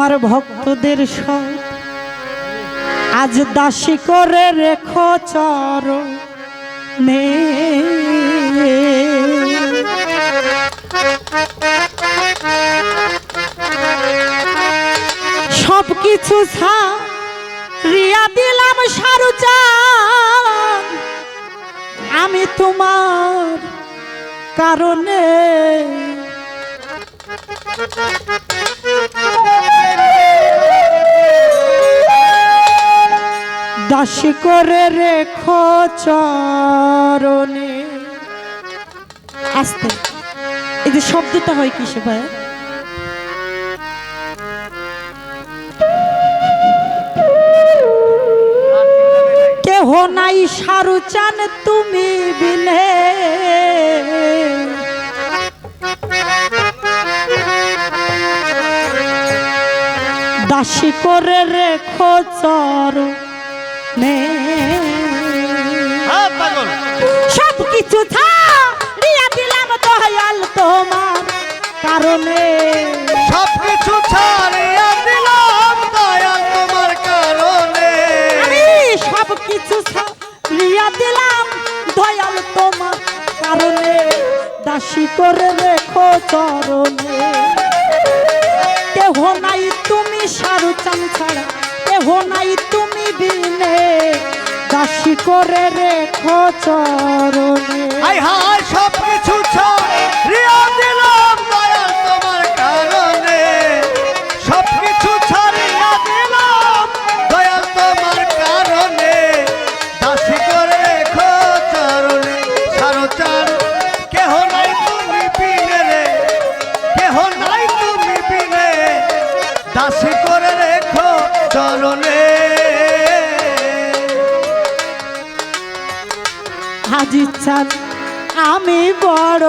তোমার ভক্তদের সব আজ দাসী করে রেখো চর নে সব কিছু রিয়া দিলাম সারুচান। আমি তোমার কারণে দাসী করে রেখো চরণে। আস্তে। এই যে শব্দটা হয় কিসে ভাই কেহ নাই সারু চান তুমি বিনে। দাসী করে রেখো চর পাগল সব কিছু ছাড়িয়া দিলাম দয়াল তোমার কারণে। সবকিছু ছাড়িয়া দিলাম দয়াল তোমার কারণে। আমি সব কিছু ছাড়িয়া দিলাম দয়াল তোমার কারণে। দাসী করে রেখো চরণে। কেহ নাই তুমি সারু চান ছাড়া কেহ নাই তুমি দিনে দাসী করে রেখো চরণে। হাই হাই সবকিছু ছাড়িয়া হাজি আমি বড়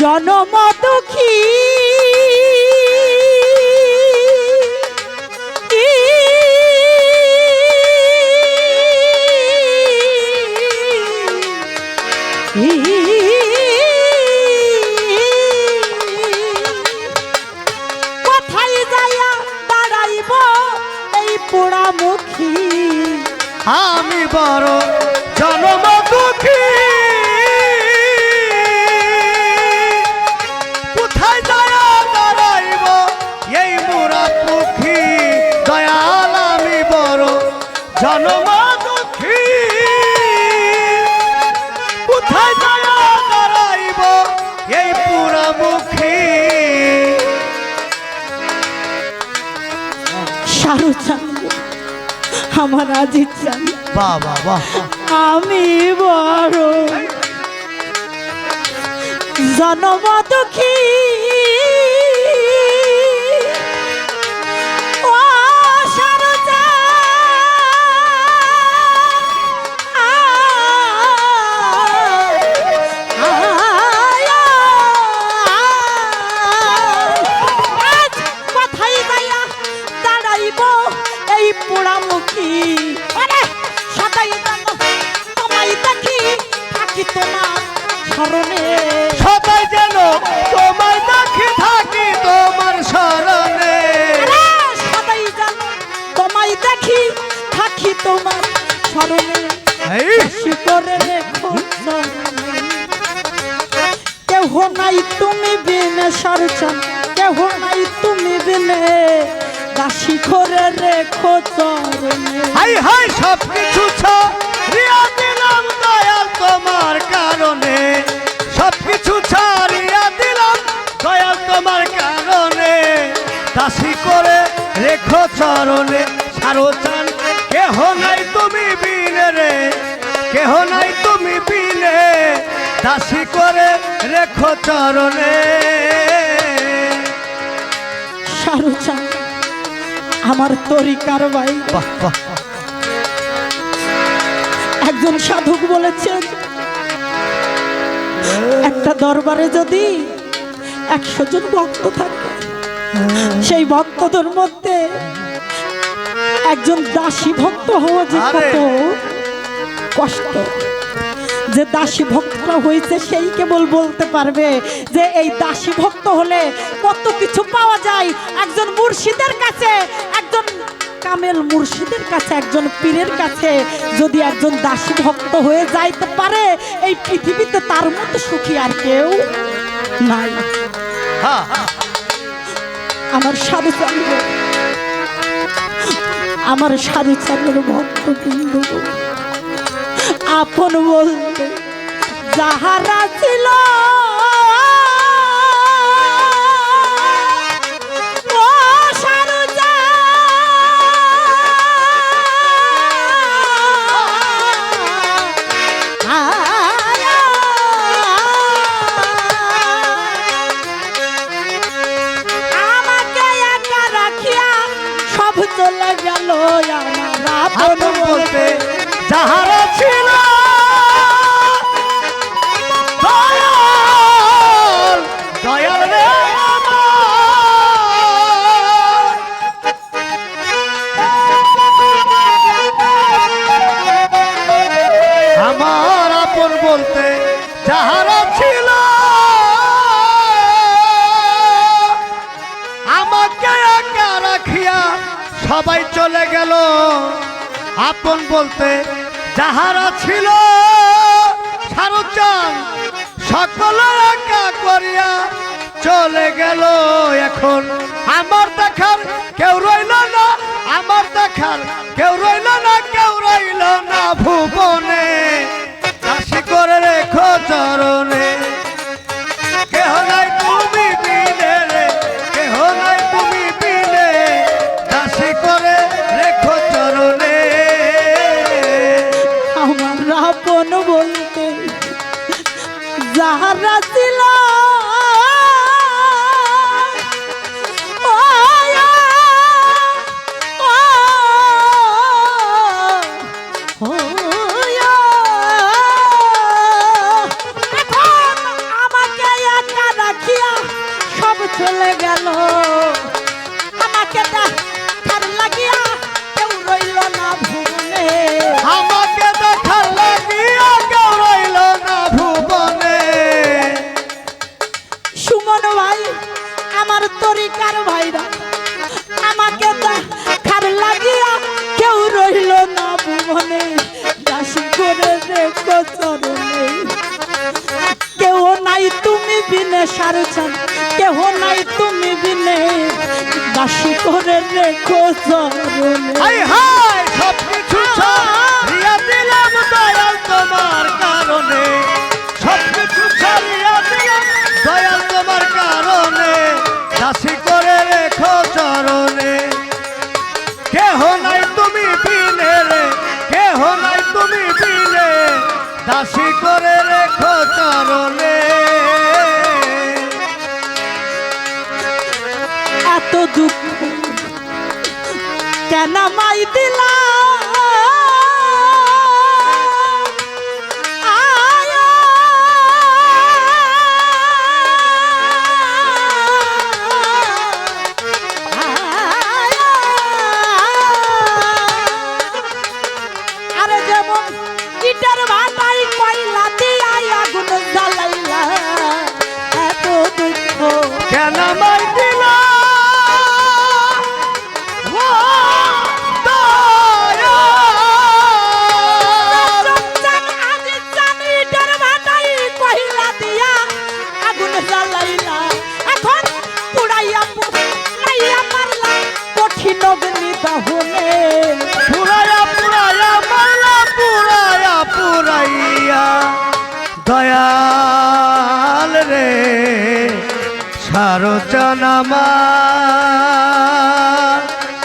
জনম দুঃখী। শাহরু চাই। আমার আজি চাই। বাহ বাহ বাহ আমি বড়। জনম দুঃখী। পোড়ামুখী। আরে সদাই তোমায় দেখি থাকি তোমার স্মরণে। সবাই যেন তোমায় দেখি থাকি তোমার শরণে আরে সদাই জানো তোমায় দেখি থাকি তোমার স্মরণে। করে চরণে। কেহ নাই তুমি বিনে সরচন কেহ নাই তুমি বিনে দাসী করে রেখো চরণে। হাই হাই সব কিছু ছাড়িয়া দিলাম দয়াল তোমার কারণে। সব কিছু ছাড়িয়া দিলাম দয়াল তোমার কারণে। দাসী করে রেখো চরণে। সারো চান কেহ নাই তুমি বিনে রে। কেহ নাই তুমি বিনে। দাসী করে রেখো চরণে। সারুচান আমার তরিকার ভাই। একজন সাধক বলেছেন একটা দরবারে যদি একশো জন ভক্ত থাকে সেই ভক্তদের মধ্যে একজন দাসী ভক্ত হওয়া যে কত কষ্ট। যে দাসী ভক্তরা হয়েছে সেই কেবল বলতে পারবে যে এই দাসী ভক্ত হলে কত কিছু পাওয়া যায়। একজন মুর্শিদের কাছে একজন কামেল মুর্শিদের কাছে একজন পীরের কাছে যদি একজন দাসী ভক্ত হয়ে যাইতে পারে এই পৃথিবীতে তার মতো সুখী আর কেউ নাই। হ্যাঁ আমার সাধুচন্দ্র আমার ভক্ত ভক্তবৃন্দ। আপন বলতে যাহারা ছিল। চলে গেল আমার আপন সবাই চলে গেল। আপন বলতে যাহারা ছিল শাহরুখান সকল একা করিয়া চলে গেল। এখন আমার দেখার কেউ রইল না, আমার দেখার কেউ রইল না, কেউ রইল না ভুবনে। যাহারা ছিল। করে রেখো হাই হাই সব কিছু ছাড়িয়া দিলাম দয়াল তোমার কারণে। সব কিছু ছাড়িয়া দিলাম দয়াল তোমার কারণে। দাসী করে দাসী কেন মাই দিলা?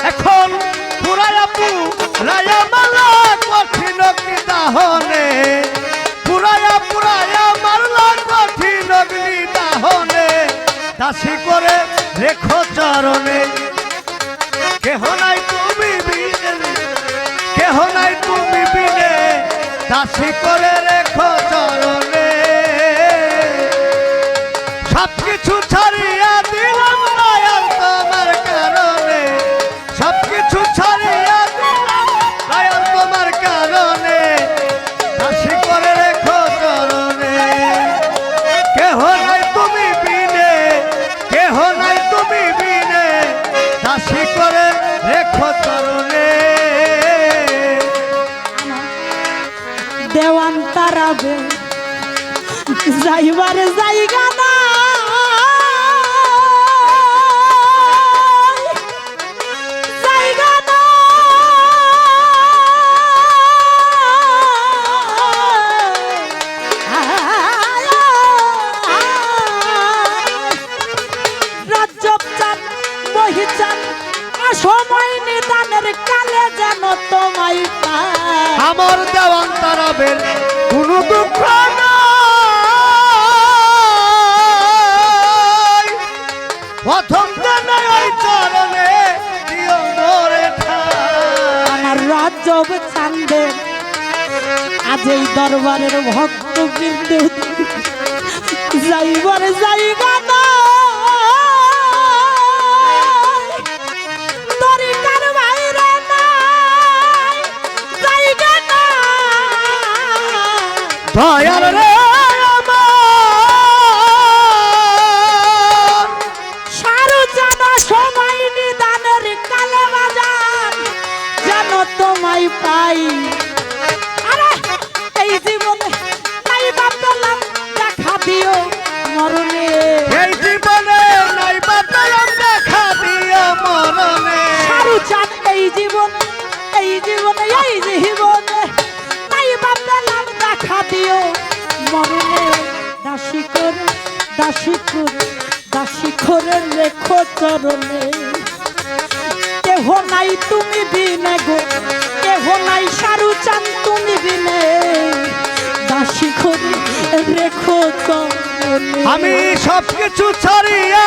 এখন পুরায়া পুরায়া মালা কঠিন কি দাহনে। পুরায়া পুরায়া মারলা কঠিন অগ্নি দাহনে। দাসী করে রেখো চরণে। কেহ নাই তুমি কেহ নাই তুমি বিনে, দাসী করে রেখো চরণে। সব কিছু যাইবার জায়গা প্রথম জানাই ওই চরণে দিও মোরে আমার রাজ্যব চান্দে আজ এই দরবারের ভক্ত বৃন্দে যাইবার জায়গা নাই। দয়াল রে তোমায় পাই। আরে এই জীবনে নাই বা পেলাম দেখা দিও মরণে। এই জীবনে নাই বাতায়াম দেখা দিও মরণে। সারু চান এই জীবন এই জীবনে এই জীবনে নাই বা পেলাম দেখা দিও মরণে। দাসী করে দাসী করে দাসী করে রেখো চরণে। কেহ নাই তুমি বিনে গো। কেহ নাই সারু চান তুমি বিনে দাসী করে রেখো আমি সবকিছু ছাড়িয়া